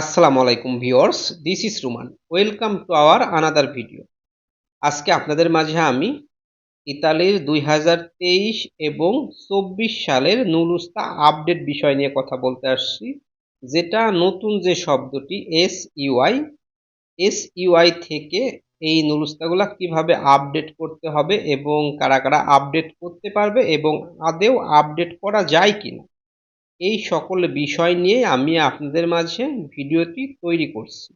আসসালামু আলাইকুম viewers this is Ruman welcome to our another video আজকে আপনাদের মাঝে আমি ইতালির দুই হাজার তেইশ এবং চব্বিশ সালের নুলুস্তা আপডেট বিষয় নিয়ে কথা বলতে আসছি, যেটা নতুন যে শব্দটি এস ইউআই এস ইউআই থেকে এই নুলুস্তাগুলা কীভাবে আপডেট করতে হবে এবং কারা কারা আপডেট করতে পারবে এবং আদেও আপডেট করা যায় কিনা। এই সকল বিষয় নিয়ে আমি আপনাদের মাঝে ভিডিওটি তৈরি করছি।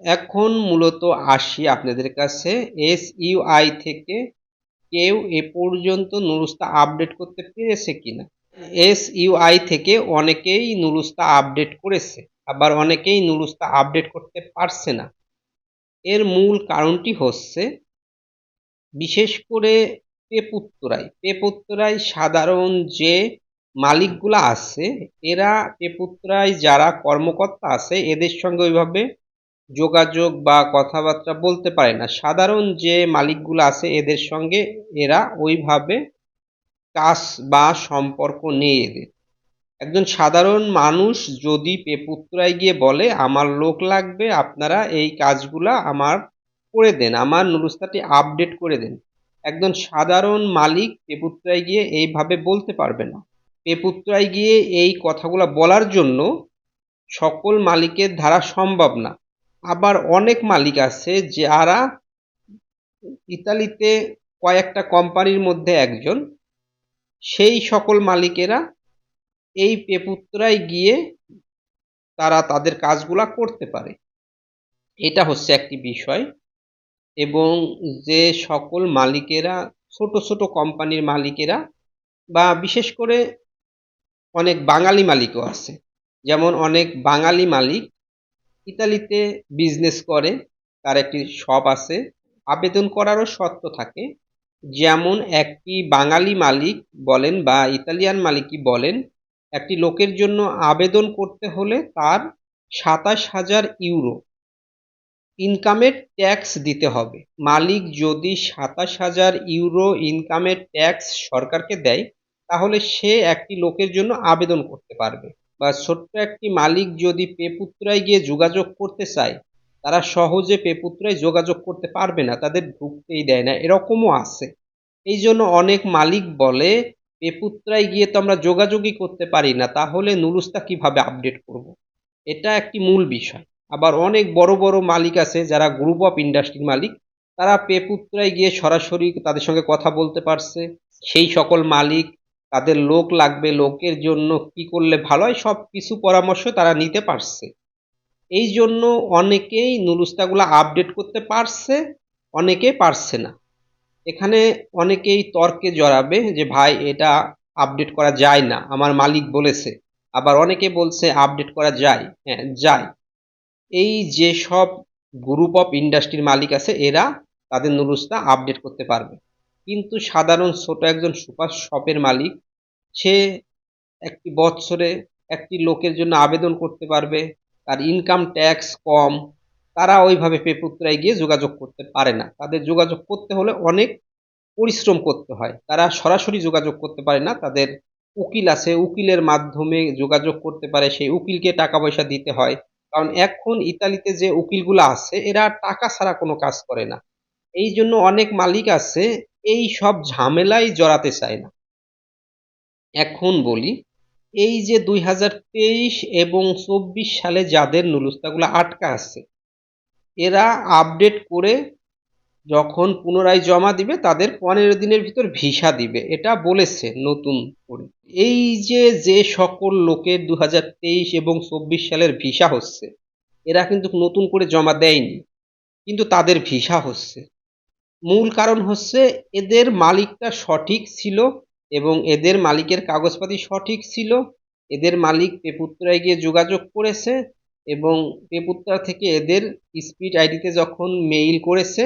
এখন মূলত আসি আপনাদের কাছে। এস ইউআই থেকে কেউ এ পর্যন্ত নুরুস্তা আপডেট করতে পেরেছে কিনা? এস ইউআই থেকে অনেকেই নুরুস্তা আপডেট করেছে, আবার অনেকেই নুরুস্তা আপডেট করতে পারছে না। এর মূল কারণটি হচ্ছে, বিশেষ করে পেপুত্তরাই। পেপুত্তরাই সাধারণ যে মালিকগুলা আছে, এরা পেপুত্রায় যারা কর্মকর্তা আছে, এদের সঙ্গে ওইভাবে যোগাযোগ বা কথাবার্তা বলতে পারে না। সাধারণ যে মালিকগুলো আছে, এদের সঙ্গে এরা ওইভাবে কাজ বা সম্পর্ক নেই এদের। একজন সাধারণ মানুষ যদি পেপুত্রায় গিয়ে বলে, আমার লোক লাগবে, আপনারা এই কাজগুলা আমার করে দেন, আমার নুরুস্তাটি আপডেট করে দেন। একজন সাধারণ মালিক পেপুত্রায় গিয়ে এইভাবে বলতে পারবে না। পেপুত্রায় গিয়ে এই কথাগুলো বলার জন্য সকল মালিকের ধারা সম্ভব না। আবার অনেক মালিক আছে যারা ইতালিতে কয়েকটা কোম্পানির মধ্যে একজন। সেই সকল মালিকেরা এই পেপুত্রায় গিয়ে তারা তাদের কাজগুলা করতে পারে। এটা হচ্ছে একটি বিষয়। এবং যে সকল মালিকেরা, ছোট ছোট কোম্পানির মালিকেরা বা বিশেষ করে অনেক বাঙালি মালিকও আছে। যেমন অনেক বাঙালি মালিক ইতালিতে বিজনেস করে, তার একটি শপ আছে। আবেদন করারও শর্ত থাকে। যেমন একটি বাঙালি মালিক বলেন বা ইতালিয়ান মালিকই বলেন, একটি লোকের জন্য আবেদন করতে হলে তার সাতাশ হাজার ইউরো ইনকামের ট্যাক্স দিতে হবে। মালিক যদি সাতাশ হাজার ইউরো ইনকামের ট্যাক্স সরকারকে দেয় তাহলে সে একটি লোকের জন্য আবেদন করতে পারবে। বা ছোট্ট একটি মালিক যদি পেপুত্রায় গিয়ে যোগাযোগ করতে চায়, তারা সহজে পেপুত্রায় যোগাযোগ করতে পারবে না, তাদের ঢুকতেই দেয় না, এরকমও আছে। এই জন্য অনেক মালিক বলে, পেপুত্রায় গিয়ে তো আমরা যোগাযোগই করতে পারি না, তাহলে নুলুস্তা কীভাবে আপডেট করব। এটা একটি মূল বিষয়। আবার অনেক বড় বড় মালিক আছে, যারা গ্রুপ অফ ইন্ডাস্ট্রির মালিক, তারা পেপুত্রায় গিয়ে সরাসরি তাদের সঙ্গে কথা বলতে পারছে। সেই সকল মালিক তাদের লোক লাগবে, লোকের জন্য কি করলে ভালো হয়, সব কিছু পরামর্শ তারা নিতে পারছে। এই জন্য অনেকেই নুলুস্তাগুলো আপডেট করতে পারছে অনেকে পারছে না। এখানে অনেকেই তর্কে জড়াবে যে, ভাই, এটা আপডেট করা যায় না, আমার মালিক বলেছে। আবার অনেকে বলছে আপডেট করা যায় হ্যাঁ যায়। এই যে সব গ্রুপ অফ ইন্ডাস্ট্রির মালিক আছে, এরা তাদের নুরুস্তা আপডেট করতে পারবে। কিন্তু সাধারণ ছোট একজন সুপার শপের মালিক সে একটি বৎসরে একটি লোকের জন্য আবেদন করতে পারবে, তার ইনকাম ট্যাক্স কম, তারা ওইভাবে পেপুত্রায় গিয়ে যোগাযোগ করতে পারে না। তাদের যোগাযোগ করতে হলে অনেক পরিশ্রম করতে হয়। তারা সরাসরি যোগাযোগ করতে পারে না, তাদের উকিল আছে, উকিলের মাধ্যমে যোগাযোগ করতে পারে, সেই উকিলকে টাকা পয়সা দিতে হয়। কারণ এখন ইতালিতে যে উকিলগুলো আছে, এরা টাকা ছাড়া কোনো কাজ করে না। এই জন্য অনেক মালিক আছে, এই সব ঝামেলায় জড়াতে চায় না। এখন বলি, এই যে দুই হাজার তেইশ এবং চব্বিশ সালে যাদের নুলুস্তাগুলো আটকা আছে, এরা আপডেট করে যখন পুনরায় জমা দিবে, তাদের পনেরো দিনের ভিতর ভিসা দিবে, এটা বলেছে নতুন করে। এই যে যে সকল লোকের দু হাজার তেইশ এবং চব্বিশ সালের ভিসা হচ্ছে, এরা কিন্তু নতুন করে জমা দেয়নি, কিন্তু তাদের ভিসা হচ্ছে। মূল কারণ হচ্ছে, এদের মালিকটা সঠিক ছিল এবং এদের মালিকের কাগজপাতি সঠিক ছিল। এদের মালিক পেপুত্রায় গিয়ে যোগাযোগ করেছে এবং পেপুত্রা থেকে এদের স্পিড আইডিতে যখন মেইল করেছে,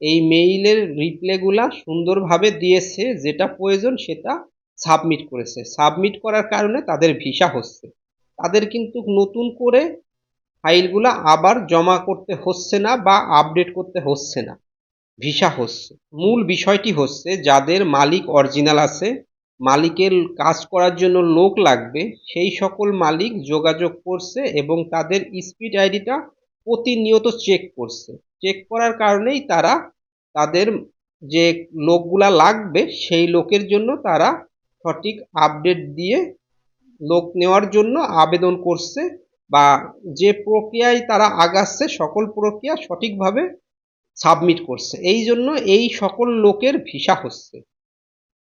এই মেইলের রিপ্লাইগুলা সুন্দরভাবে দিয়েছে, যেটা প্রয়োজন সেটা সাবমিট করেছে। সাবমিট করার কারণে তাদের ভিসা হচ্ছে। তাদের কিন্তু নতুন করে ফাইলগুলা আবার জমা করতে হচ্ছে না বা আপডেট করতে হচ্ছে না। ভিসা হচ্ছে। মূল বিষয়টি হচ্ছে, যাদের মালিক অরিজিনাল আছে, মালিকের কাজ করার জন্য লোক লাগবে, সেই সকল মালিক যোগাযোগ করছে এবং তাদের স্পিড আইডিটা প্রতিনিয়ত চেক করছে। চেক করার কারণেই তারা তাদের যে লোকগুলা লাগবে, সেই লোকের জন্য তারা সঠিক আপডেট দিয়ে লোক নেওয়ার জন্য আবেদন করছে বা যে প্রক্রিয়ায় তারা আগাচ্ছে, সকল প্রক্রিয়া সঠিকভাবে সাবমিট করছে। এই জন্য এই সকল লোকের ভিসা হচ্ছে।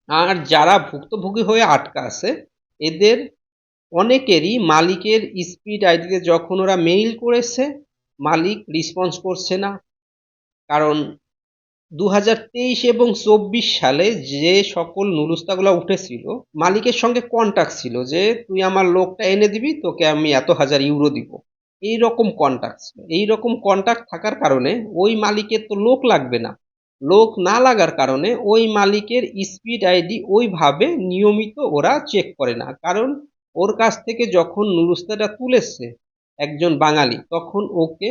আর যারা ভুক্তভোগী হয়ে আটকা আছে, এদের অনেকেরই মালিকের স্পিড আইডিতে যখন ওরা মেইল করেছে, মালিক রেসপন্স করছে না। কারণ দু হাজার তেইশ এবং চব্বিশ সালে যে সকল নুলুস্তাগুলো উঠেছিল, মালিকের সঙ্গে কন্ট্যাক্ট ছিল যে, তুই আমার লোকটা এনে দিবি, তোকে আমি এত হাজার ইউরো দিব। এই রকম কন্ট্যাক্ট এই রকম কন্ট্যাক্ট থাকার কারণে ওই মালিকের তো লোক লাগবে না। লোক না লাগার কারণে ওই মালিকের স্পিড আইডি ওইভাবে নিয়মিত ওরা চেক করে না। কারণ ওর কাছ থেকে যখন নুরুস্তাটা তুলেছে একজন বাঙালি, তখন ওকে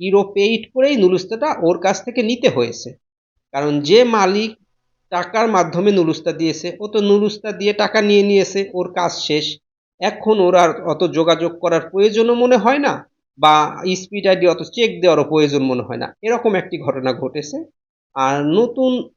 ইউরো পেইড করেই নুরুস্তাটা ওর কাছ থেকে নিতে হয়েছে। কারণ যে মালিক টাকার মাধ্যমে নুরুস্তা দিয়েছে, ও তো নুরুস্তা দিয়ে টাকা নিয়ে নিয়েছে, ওর কাজ শেষ। এখন ওর আর অত যোগাযোগ করার প্রয়োজনও মনে হয় না বা স্পিড আইডি অত চেক দেওয়ারও প্রয়োজন মনে হয় না। এরকম একটি ঘটনা ঘটেছে। আর নতুন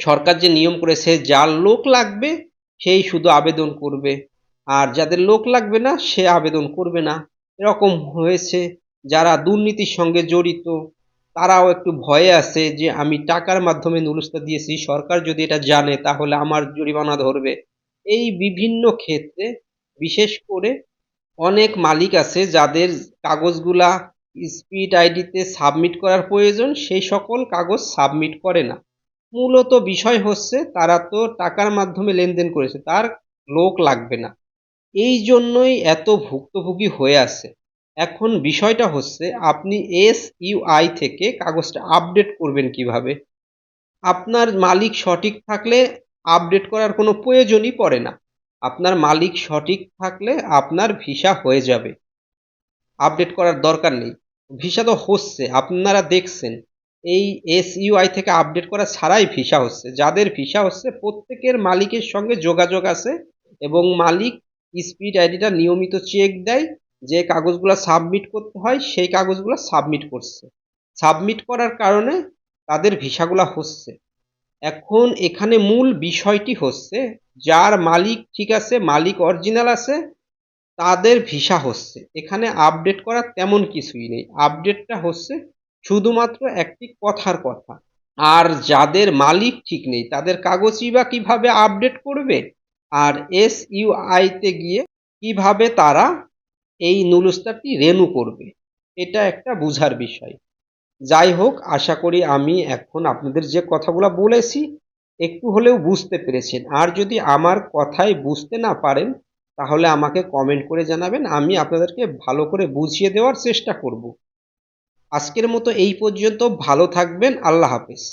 সরকার যে নিয়ম করেছে যার লোক লাগবে, সেই শুধু আবেদন করবে। আর যাদের লোক লাগবে না, সে আবেদন করবে না। এরকম হয়েছে। যারা দুর্নীতির সঙ্গে জড়িত, তারাও একটু ভয়ে আছে যে, আমি টাকার মাধ্যমে নুরুস্তা দিয়েছি, সরকার যদি এটা জানে, তাহলে আমার জরিমানা ধরবে। এই বিভিন্ন ক্ষেত্রে বিশেষ করে অনেক মালিক আছে যাদের কাগজগুলা স্পিড আইডিতে সাবমিট করার প্রয়োজন, সেই সকল কাগজ সাবমিট করে না। মূলত বিষয় হচ্ছে তারা তো টাকার মাধ্যমে লেনদেন করেছে, তার লোক লাগবে না। এই জন্যই এত ভুক্তভোগী হয়ে আছে। এখন বিষয়টা হচ্ছে আপনি এস ইউআই থেকে কাগজটা আপডেট করবেন কীভাবে? আপনার মালিক সঠিক থাকলে আপডেট করার কোনো প্রয়োজনই পড়ে না। আপনার মালিক সঠিক থাকলে আপনার ভিসা হয়ে যাবে। আপডেট করার দরকার নেই। ভিসা তো হচ্ছে, আপনারা দেখছেন। এই এস ইউআই থেকে আপডেট করা ছাড়াই ভিসা হচ্ছে। যাদের ভিসা হচ্ছে, প্রত্যেকের মালিকের সঙ্গে যোগাযোগ আছে এবং মালিক স্পিড আইডিটা নিয়মিত চেক দেয় যে কাগজগুলো সাবমিট করতে হয়, সেই কাগজগুলো সাবমিট করছে। সাবমিট করার কারণে তাদের ভিসাগুলো হচ্ছে। এখন এখানে মূল বিষয়টি হচ্ছে যার মালিক ঠিক আছে, মালিক অরিজিনাল আছে, তাদের ভিসা হচ্ছে। এখানে আপডেট করার তেমন কিছুই নেই। আপডেটটা হচ্ছে শুধুমাত্র একটি কথার কথা। আর যাদের মালিক ঠিক নেই, তাদের কাগজই বা কীভাবে আপডেট করবে? আর এস ইউআইতে গিয়ে কীভাবে তারা এই নুলুস্তারটি রেনু করবে? এটা একটা বুঝার বিষয়। যাই হোক, আশা করি আমি এখন আপনাদের যে কথাগুলো বলেছি একটু হলেও বুঝতে পেরেছেন। আর যদি আমার কথায় বুঝতে না পারেন, তাহলে আমাকে কমেন্ট করে জানাবেন। আমি আপনাদেরকে ভালো করে বুঝিয়ে দেওয়ার চেষ্টা করব। আজকের মতো এই পর্যন্ত। ভালো থাকবেন। আল্লাহ হাফেজ।